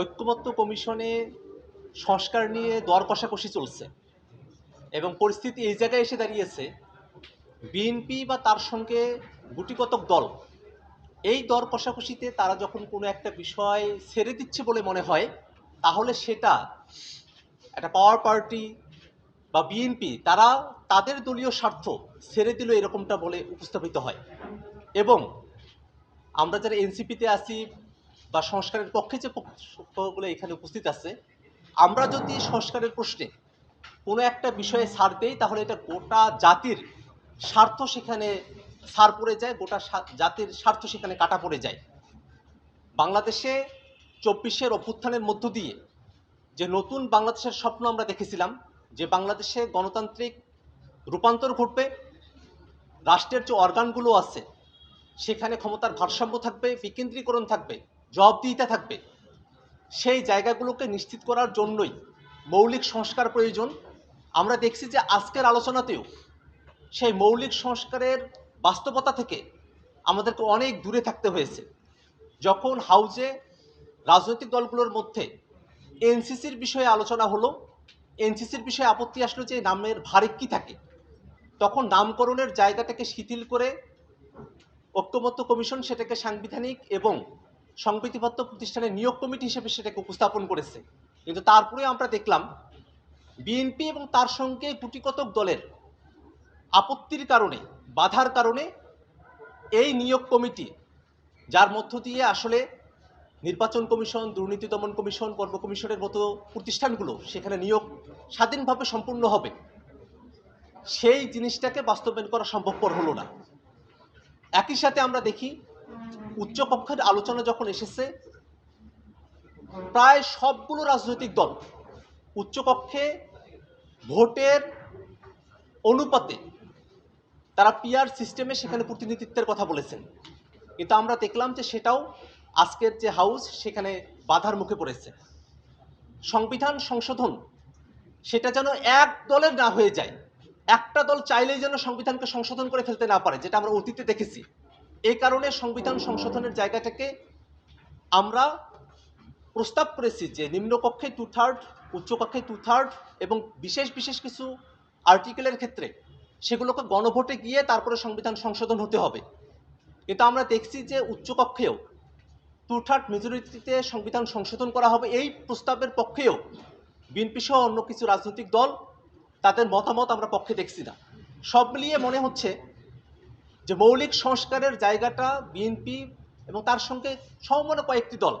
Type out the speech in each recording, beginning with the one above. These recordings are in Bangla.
ঐক্যমত্য কমিশনে সংস্কার নিয়ে দর কষাকষি চলছে। এবং পরিস্থিতি এই জায়গায় এসে দাঁড়িয়েছে বিএনপি বা তার সঙ্গে গুটিকতক দল, এই দর কষাকষিতে তারা যখন কোনো একটা বিষয় ছেড়ে দিচ্ছে বলে মনে হয়, তাহলে সেটা একটা পাওয়ার পার্টি বা বিএনপি তারা তাদের দলীয় স্বার্থ ছেড়ে দিল এরকমটা বলে উপস্থাপিত হয়। এবং আমরা যারা এনসিপিতে আছি বা সংস্কারের পক্ষে যে পক্ষগুলো এখানে উপস্থিত আছে, আমরা যদি সংস্কারের প্রশ্নে কোনো একটা বিষয়ে ছাড় দেই, তাহলে এটা গোটা জাতির স্বার্থ সেখানে ছাড় পড়ে যায়, গোটা জাতির স্বার্থ সেখানে কাটা পড়ে যায়। বাংলাদেশে চব্বিশের অভ্যুত্থানের মধ্য দিয়ে যে নতুন বাংলাদেশের স্বপ্ন আমরা দেখেছিলাম, যে বাংলাদেশে গণতান্ত্রিক রূপান্তর ঘটবে, রাষ্ট্রের যে অর্গানগুলো আছে, সেখানে ক্ষমতার ভারসাম্য থাকবে, বিকেন্দ্রীকরণ থাকবে জবাবদিহিতা থাকবে। সেই জায়গাগুলোকে নিশ্চিত করার জন্যই মৌলিক সংস্কার প্রয়োজন। আমরা দেখছি যে আজকের আলোচনাতেও সেই মৌলিক সংস্কারের বাস্তবতা থেকে আমাদেরকে অনেক দূরে থাকতে হয়েছে। যখন হাউজে রাজনৈতিক দলগুলোর মধ্যে এনসিসির বিষয়ে আলোচনা হলো, এনসিসির বিষয়ে আপত্তি আসলো যে নামের ভারে কি থাকে। তখন নামকরণের জায়গাটাকে শিথিল করে ঐক্যমত্য কমিশন সেটাকে সাংবিধানিক এবং সংবিধিবদ্ধ প্রতিষ্ঠানের নিয়োগ কমিটি হিসেবে সেটাকে উপস্থাপন করেছে। কিন্তু তারপরে আমরা দেখলাম বিএনপি এবং তার সঙ্গে গুটিকতক দলের আপত্তির কারণে, বাধার কারণে এই নিয়োগ কমিটি, যার মধ্য দিয়ে আসলে নির্বাচন কমিশন, দুর্নীতি দমন কমিশন কর্ম কমিশনের মতো প্রতিষ্ঠানগুলো সেখানে নিয়োগ স্বাধীনভাবে সম্পূর্ণ হবে। সেই জিনিসটাকে বাস্তবায়ন করা সম্ভবপর হলো না। একই সাথে আমরা দেখি উচ্চকক্ষের আলোচনা যখন এসেছে, প্রায় সবগুলো রাজনৈতিক দল উচ্চকক্ষে ভোটের অনুপাতে তারা পিআর সিস্টেমে সেখানে প্রতিনিধিত্বের কথা বলেছেন। কিন্তু আমরা দেখলাম যে সেটাও আজকের যে হাউস সেখানে বাধার মুখে পড়েছে। সংবিধান সংশোধন সেটা যেন এক দলের না হয়ে যায়, একটা দল চাইলেই যেন সংবিধানকে সংশোধন করে ফেলতে না পারে, যেটা আমরা অতীতে দেখেছি। এই কারণে সংবিধান সংশোধনের জায়গাটাকে আমরা প্রস্তাব করেছি যে নিম্নকক্ষে টু থার্ড উচ্চকক্ষে টু থার্ড এবং বিশেষ বিশেষ কিছু আর্টিকেলের ক্ষেত্রে সেগুলোকে গণভোটে গিয়ে তারপরে সংবিধান সংশোধন হতে হবে। কিন্তু আমরা দেখছি যে উচ্চকক্ষেও টু থার্ড মেজরিটিতে সংবিধান সংশোধন করা হবে। এই প্রস্তাবের পক্ষেও বিএনপি সহ অন্য কিছু রাজনৈতিক দল তাদের মতামত আমরা পক্ষে দেখছি না। সব মিলিয়ে মনে হচ্ছে যে মৌলিক সংস্কারের জায়গাটা বিএনপি এবং তার সঙ্গে সমমনে কয়েকটি দল,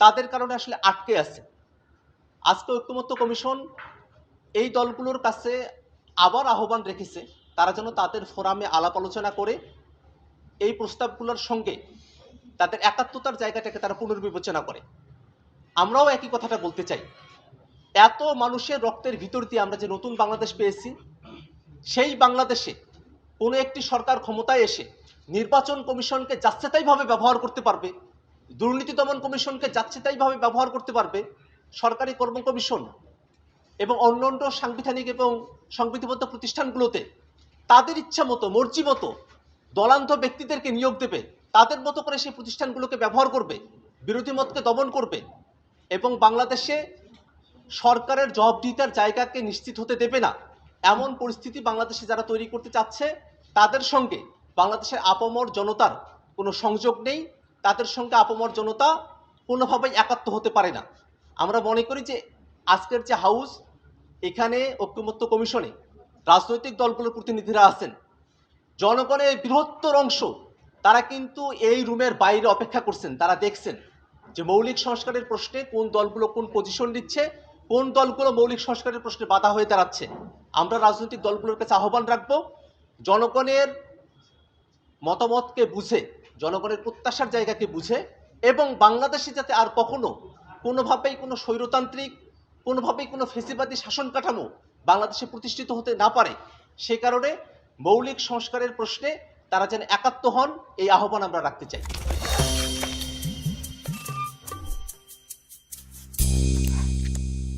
তাদের কারণে আসলে আটকে আছে। আজকে ঐক্যমত্য কমিশন এই দলগুলোর কাছে আবার আহ্বান রেখেছে, তারা যেন তাদের ফোরামে আলাপ আলোচনা করে এই প্রস্তাবগুলোর সঙ্গে তাদের একাত্মতার জায়গাটাকে তারা পুনর্বিবেচনা করে। আমরাও একই কথাটা বলতে চাই। এত মানুষের রক্তের ভিতর দিয়ে আমরা যে নতুন বাংলাদেশ পেয়েছি, সেই বাংলাদেশে কোনো একটি সরকার ক্ষমতায় এসে নির্বাচন কমিশনকে যাচ্ছেতাইভাবে ব্যবহার করতে পারবে, দুর্নীতি দমন কমিশনকে যাচ্ছেতাইভাবে ব্যবহার করতে পারবে সরকারি কর্ম কমিশন এবং অন্যান্য সাংবিধানিক এবং সংবিধিবদ্ধ প্রতিষ্ঠানগুলোতে তাদের ইচ্ছা মতো, মর্জি মতো দলান্ধ ব্যক্তিদেরকে নিয়োগ দেবে, তাদের মতো করে সেই প্রতিষ্ঠানগুলোকে ব্যবহার করবে, বিরোধী মতকে দমন করবে এবং বাংলাদেশে সরকারের জবাবদিহিতার জায়গাকে নিশ্চিত হতে দেবে না। এমন পরিস্থিতি বাংলাদেশে যারা তৈরি করতে চাচ্ছে তাদের সঙ্গে বাংলাদেশের আপামর জনতার কোনো সংযোগ নেই, তাদের সঙ্গে আপামর জনতা কোনোভাবেই একাত্ম হতে পারে না। আমরা মনে করি যে আজকের যে হাউস, এখানে ঐক্যমত্য কমিশনে রাজনৈতিক দলগুলোর প্রতিনিধিরা আছেন। জনগণের বৃহত্তর অংশ, তারা কিন্তু এই রুমের বাইরে অপেক্ষা করছেন, তারা দেখছেন যে মৌলিক সংস্কারের প্রশ্নে কোন দলগুলো কোন পজিশন নিচ্ছে, কোন দলগুলো মৌলিক সংস্কারের প্রশ্নে বাধা হয়ে দাঁড়াচ্ছে। আমরা রাজনৈতিক দলগুলোর কাছে আহ্বান রাখব জনগণের মতামতকে বুঝে, জনগণের প্রত্যাশার জায়গাকে বুঝে এবং বাংলাদেশে যাতে আর কখনো কোনোভাবেই কোনো স্বৈরতান্ত্রিক, কোনোভাবেই কোনো ফেসিবাদী শাসন কাঠামো বাংলাদেশে প্রতিষ্ঠিত হতে না পারে, সে কারণে মৌলিক সংস্কারের প্রশ্নে তারা যেন একাত্ম হন, এই আহ্বান আমরা রাখতে চাই।